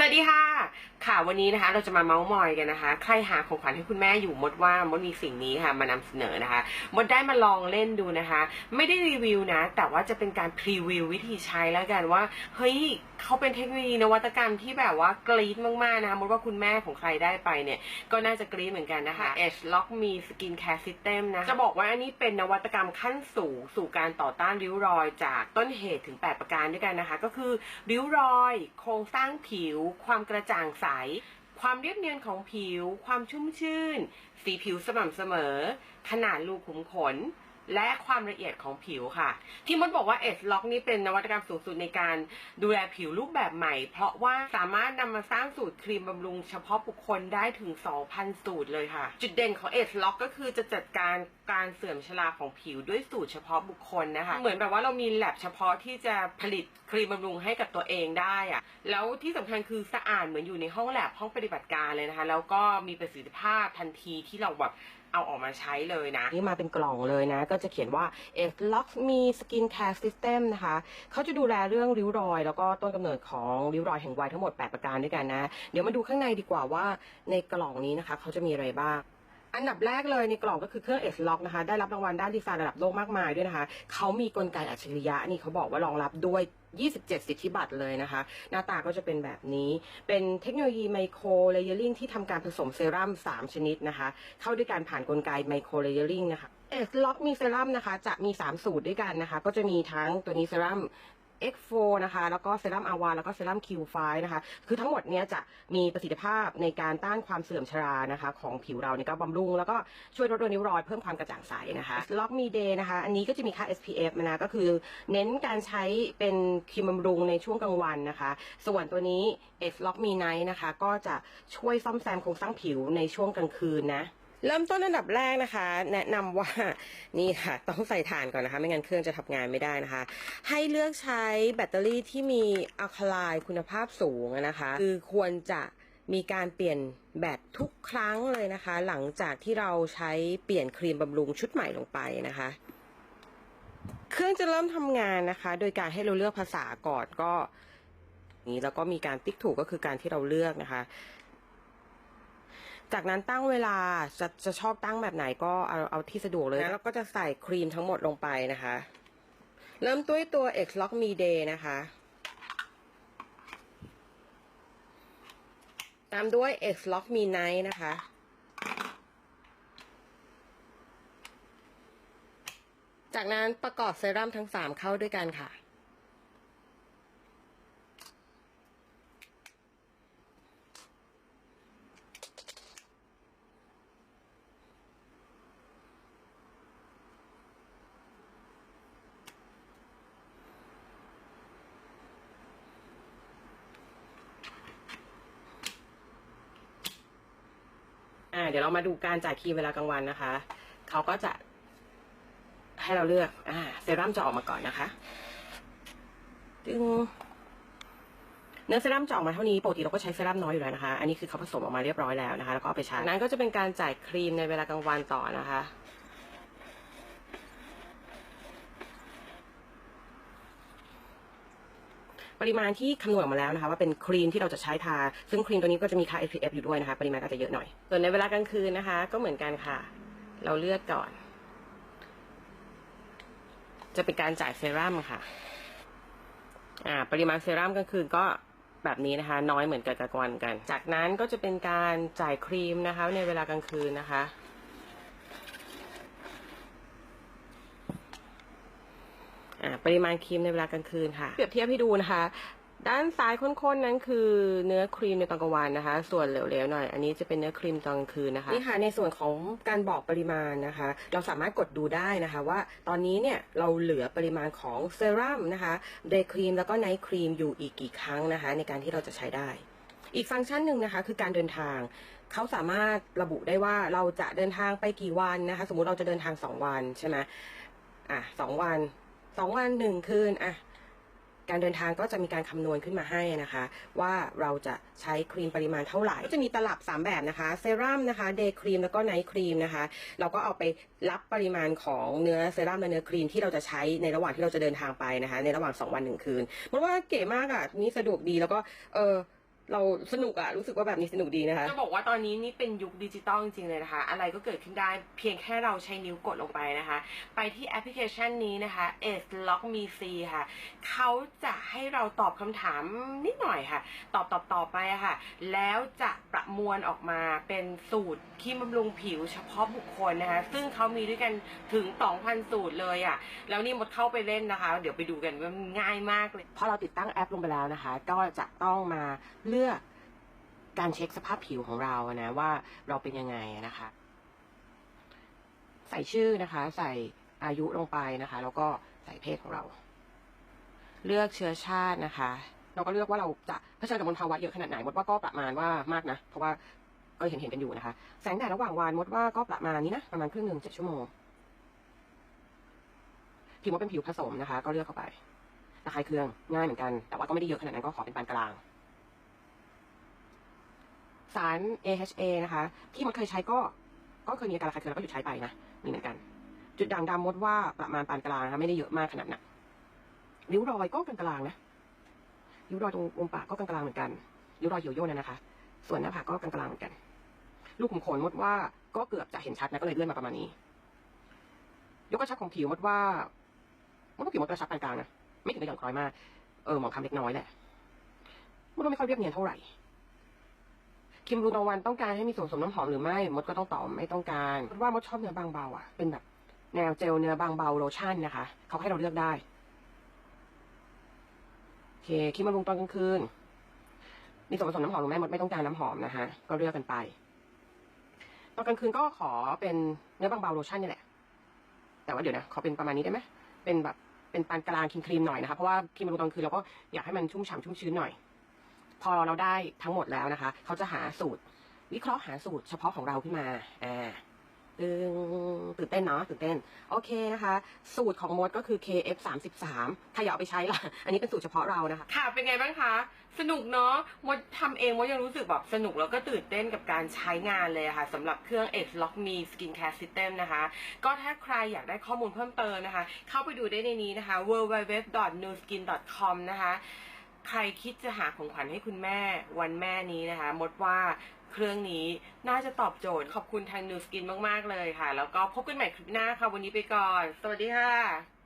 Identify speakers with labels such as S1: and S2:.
S1: สวัสดีค่ะ ค่ะวันนี้นะคะเราจะมาเมาส์มอยกันนะคะ ใครหาของขวัญให้คุณแม่อยู่มดว่ามดมีสิ่งนี้ค่ะมานำเสนอนะคะมดได้มาลองเล่นดูนะคะ ไม่ได้รีวิวนะ แต่ว่าจะเป็นการพรีวิววิธีใช้แล้วกันว่าเฮ้ยเขาเป็นเทคโนโลยีนวัตกรรมที่แบบว่ากรี๊ดมากๆนะคะมดว่าคุณแม่ของใครได้ไปเนี่ย ก็น่าจะกรี๊ดเหมือนกันนะคะ Edge Lock Me Skin Care System นะ จะบอกว่าอันนี้เป็นนวัตกรรมขั้นสูงสู่การต่อต้านริ้วรอย จากต้นเหตุถึง 8 ประการด้วยกันนะคะ ก็คือริ้วรอย โครงสร้างผิว ความกระจ่างใสความเรียบเนียนของผิว ความชุ่มชื่น สีผิวสม่ำเสมอ ขนาดรูขุมขน และความละเอียดของผิวค่ะ ที่มดบอกว่า Edge Lock นี่เป็นนวัตกรรมสูงสุดในการดูแลผิวรูปแบบใหม่ เพราะว่าสามารถนำมาสร้างสูตรครีมบำรุงเฉพาะบุคคลได้ถึง 2,000 สูตรเลยค่ะ จุดเด่นของ Edge Lock ก็คือจะจัดการ การเสื่อมชราของผิวด้วยสูตรเฉพาะบุคคลนะคะ เหมือนแบบว่าเรามีแลบเฉพาะที่จะผลิตครีมบำรุงให้กับตัวเองได้อะแล้วที่สำคัญคือสะอาดเหมือนอยู่ในห้องแลบห้องปฏิบัติการเลยนะคะ แล้วก็มีประสิทธิภาพทันทีที่เราแบบเอาออกมาใช้เลยนะ นี่มาเป็นกล่องเลยนะ ก็จะเขียนว่า F Lock Me Skin Care System นะคะ เขาจะดูแลเรื่องริ้วรอย แล้วก็ต้นกำเนิดของริ้วรอยแห่งวัยทั้งหมด 8 ประการด้วยกันนะ เดี๋ยวมาดูข้างในดีกว่าว่าในกล่องนี้นะคะ เขาจะมีอะไรบ้าง อันดับแรกเลยในกล่องก็คือเครื่อง S Lock นะคะ ได้รับรางวัลด้านดีไซน์ระดับโลกมากมายด้วยนะคะ เขามีกลไกอัจฉริยะนี่เขาบอกว่ารองรับด้วย 27 สิทธิบัตรเลยนะคะ หน้าตาก็จะเป็นแบบนี้ เป็นเทคโนโลยีไมโครเลเยอริงที่ทำการผสมเซรั่ม 3 ชนิดนะคะ เข้าด้วยการผ่านกลไกไมโครเลเยอริงนะคะ S Lock มีเซรั่มนะคะ จะมี 3 สูตรด้วยกันนะคะ ก็จะมีทั้งตัวนี้เซรั่ม X4 นะคะแล้วก็เซรั่มอาวาแล้วก็เซรั่ม Q5 นะคะคือทั้งหมดเนี้ยจะมีประสิทธิภาพในการต้านความเสื่อมชรานะคะของผิวเราในการบำรุง แล้วก็ช่วยลดริ้วรอยเพิ่มความกระจ่างใสนะคะล็อกมีเดย์นะคะอันนี้ก็จะมีค่า SPF นะก็คือเน้นการใช้เป็นครีมบำรุงในช่วงกลางวันนะคะ ส่วนตัวนี้ S Lock Me Night นะคะก็จะช่วยซ่อมแซมโครงสร้างผิวในช่วงกลางคืนนะ เริ่มต้นอันดับแรกนะคะ แนะนำว่านี่ค่ะ ต้องใส่ถ่านก่อนนะคะ ไม่งั้นเครื่องจะทำงานไม่ได้นะคะ ให้เลือกใช้แบตเตอรี่ที่มีอะคาไลน์คุณภาพสูงนะคะ คือควรจะมีการเปลี่ยนแบตทุกครั้งเลยนะคะ หลังจากที่เราใช้เปลี่ยนครีมบำรุงชุดใหม่ลงไปนะคะ เครื่องจะเริ่มทำงานนะคะ โดยการให้เราเลือกภาษาก่อนก็นี้แล้วก็มีการติ๊กถูกก็คือการที่เราเลือกนะคะ จากนั้นตั้งเวลาจะจะชอบตั้งแบบไหนก็เอาเอาที่สะดวกเลยแล้วก็จะใส่ครีมทั้งหมดลงไปนะคะ เริ่มด้วยตัว X Lock Me Day นะคะ ตามด้วย X Lock Me Night นะคะ จากนั้นประกอบเซรั่มทั้ง 3 เข้าด้วยกันค่ะ เดี๋ยวเรามาดูการจ่ายครีมเวลากลางวันนะคะ เขาก็จะให้เราเลือก อ่า เซรั่มจะออกมาก่อนนะคะ ดึง เนื้อเซรั่มจะออกมาเท่านี้ ปกติเราก็ใช้เซรั่มน้อยอยู่แล้วนะคะ อันนี้คือเขาผสมออกมาเรียบร้อยแล้วนะคะ แล้วก็เอาไปใช้นั้นก็จะเป็นการจ่ายครีมในเวลากลางวันต่อนะคะ ปริมาณที่คำนวณออกมาแล้วนะคะว่าเป็นครีมที่เราจะใช้ทา ซึ่งครีมตัวนี้ก็จะมีค่า SPF อยู่ด้วยนะคะ ปริมาณก็จะเยอะหน่อย ส่วนในเวลากลางคืนนะคะ ก็เหมือนกันค่ะ เราเลือกก่อน จะเป็นการจ่ายเซรั่มค่ะอ่าปริมาณเซรั่มกลางคืนก็แบบนี้นะคะ น้อยเหมือนกับกลางวันกัน จากนั้นก็จะเป็นการจ่ายครีมนะคะ ในเวลากลางคืนนะคะ อ่า ปริมาณครีมในเวลากลางคืนค่ะ เปรียบเทียบให้ดูนะคะ ด้านซ้ายข้นๆนั้นคือเนื้อครีมในตอนกลางวันนะคะ ส่วนเหลวๆหน่อย อันนี้จะเป็นเนื้อครีมตอนกลางคืนนะคะนี่ค่ะในส่วนของการบอกปริมาณนะคะ เราสามารถกดดูได้นะคะว่าตอนนี้เนี่ยเราเหลือปริมาณของเซรั่มนะคะเดย์ครีมแล้วก็ไนท์ครีมอยู่อีกกี่ครั้งนะคะ ในการที่เราจะใช้ได้อีกฟังก์ชันหนึ่งนะคะคือการเดินทาง เขาสามารถระบุได้ว่าเราจะเดินทางไปกี่วันนะคะ สมมุติเราจะเดินทางสองวันใช่ไหมอะสองวัน สองวันหนึ่งคืนอะการเดินทางก็จะมีการคำนวณขึ้นมาให้นะคะ ว่าเราจะใช้ครีมปริมาณเท่าไหร่ ก็จะมีตลับ 3 แบบนะคะเซรั่มนะคะเดย์ครีมแล้วก็ไนท์ครีมนะคะ เราก็เอาไปรับปริมาณของเนื้อเซรั่มและเนื้อครีมที่เราจะใช้ในระหว่างที่เราจะเดินทางไปนะคะ ในระหว่าง 2 วัน 1 คืนมันว่าเก๋มากอะนี่สะดวกดีแล้วก็เออ
S2: เราสนุกอะรู้สึกว่าแบบนี้สนุกดีนะคะ
S1: จะบอกว่าตอนนี้นี่เป็นยุคดิจิตอลจริงๆเลยนะคะ อะไรก็เกิดขึ้นได้เพียงแค่เราใช้นิ้วกดลงไปนะคะ ไปที่แอปพลิเคชันนี้นะคะ S Lock Me C ค่ะ เขาจะให้เราตอบคำถามนิดหน่อยค่ะ ตอบตอบตอบไปอะค่ะ แล้วจะประมวลออกมาเป็นสูตรครีมบำรุงผิวเฉพาะบุคคลนะคะ ซึ่งเขามีด้วยกันถึง 2,000 สูตรเลยอะแล้วนี่มดเข้าไปเล่นนะคะ เดี๋ยวไปดูกันว่ามันง่ายมากเลยพอเราติดตั้งแอปลงไปแล้วนะคะ ก็จะต้องมาเลือกการเช็คสภาพผิวของเรานะว่าเราเป็นยังไงนะคะ ใส่ชื่อนะคะ ใส่อายุลงไปนะคะ แล้วก็ใส่เพศของเรา เลือกเชื้อชาตินะคะ เราก็เลือกว่าเราจะเผชิญกับมลภาวะเยอะขนาดไหนมดว่าก็ประมาณว่ามากนะเพราะว่าก็เห็นเห็นกันอยู่นะคะ แสงแดดระหว่างวันมดว่าก็ประมาณนี้นะประมาณครึ่งหนึ่งเจ็ดชั่วโมงผิวมดเป็นผิวผสมนะคะ ก็เลือกเข้าไประคายเคืองง่ายเหมือนกัน แต่ว่าก็ไม่ได้เยอะขนาดนั้นก็ขอเป็นปานกลาง สาร AHA นะคะ ที่มดเคยใช้ก็ก็เคยมีอาการระคายเคืองแล้วก็หยุดใช้ไปนะนี่เหมือนกัน จุดด่างดำมดว่าประมาณปานกลางนะคะไม่ได้เยอะมากขนาดนักริ้วรอยก็กลางๆนะริ้วรอยตรงมุมปากก็กลางๆเหมือนกันริ้วรอยเหี่ยวย่นนะนะคะ ส่วนหน้าผากก็กลางๆเหมือนกัน ลูกขุมขนมดว่าก็เกือบจะเห็นชัดนะก็เลยเลื่อนมาประมาณนี้ ยกกระชับของผิวมดว่ามดว่าผิวมดกระชับปานกลางนะไม่ถึงกับหย่อนคล้อยมากเออหมองคล้ำเล็กน้อยแหละมดว่าไม่ค่อยเรียบเนียนเท่าไหร่ คิมรูตะวันต้องการให้มีส่วนผสมน้ำหอมหรือไม่ มดก็ต้องตอบไม่ต้องการว่ามดชอบเนื้อบางเบาอะ เป็นแบบแนวเจลเนื้อบางเบาโลชั่นนะคะ เขาให้เราเลือกได้ โอเค คิมบำรุงตอนกลางคืน มีส่วนผสมน้ำหอมหรือไม่มดไม่ต้องการน้ำหอมนะคะก็เลือกกันไป ตอนกลางคืนก็ขอเป็นเนื้อบางเบาโลชั่นนี่แหละ แต่ว่าเดี๋ยวนะ ขอเป็นประมาณนี้ได้ไหม เป็นแบบ เป็นปานกลางครีมครีมๆหน่อยนะคะ เพราะว่าครีมบำรุงตอนกลางคืนเราก็อยากให้มันชุ่มฉ่ำชุ่มชื้นหน่อย พอเราได้ทั้งหมดแล้วนะคะ เขาจะหาสูตร วิเคราะห์หาสูตรเฉพาะของเราขึ้นมาอ่าตึงตื่นเต้นเนาะตื่นเต้น โอเคนะคะ สูตรของมดก็คือ KF 3 3ถ้าอยากเอาไปใช้ล่ะ อันนี้เป็นสูตรเฉพาะเรานะคะ ค่ะ เป็นไงบ้างคะ สนุกเนาะมดทำเองมดยังรู้สึกแบบสนุกแล้วก็ตื่นเต้นกับการใช้งานเลยค่ะสำหรับเครื่อง X Lock Me Skin Care System นะคะ ก็ถ้าใครอยากได้ข้อมูลเพิ่มเติมนะคะ เข้าไปดูได้ในนี้นะคะ www.newskin.com นะคะ ใครคิดจะหาของขวัญให้คุณแม่วันแม่นี้นะคะ มดว่าเครื่องนี้น่าจะตอบโจทย์ขอบคุณทาง New Skin มาก ๆ เลยค่ะ แล้วก็พบกันใหม่คลิปหน้าค่ะ วันนี้ไปก่อน สวัสดีค่ะ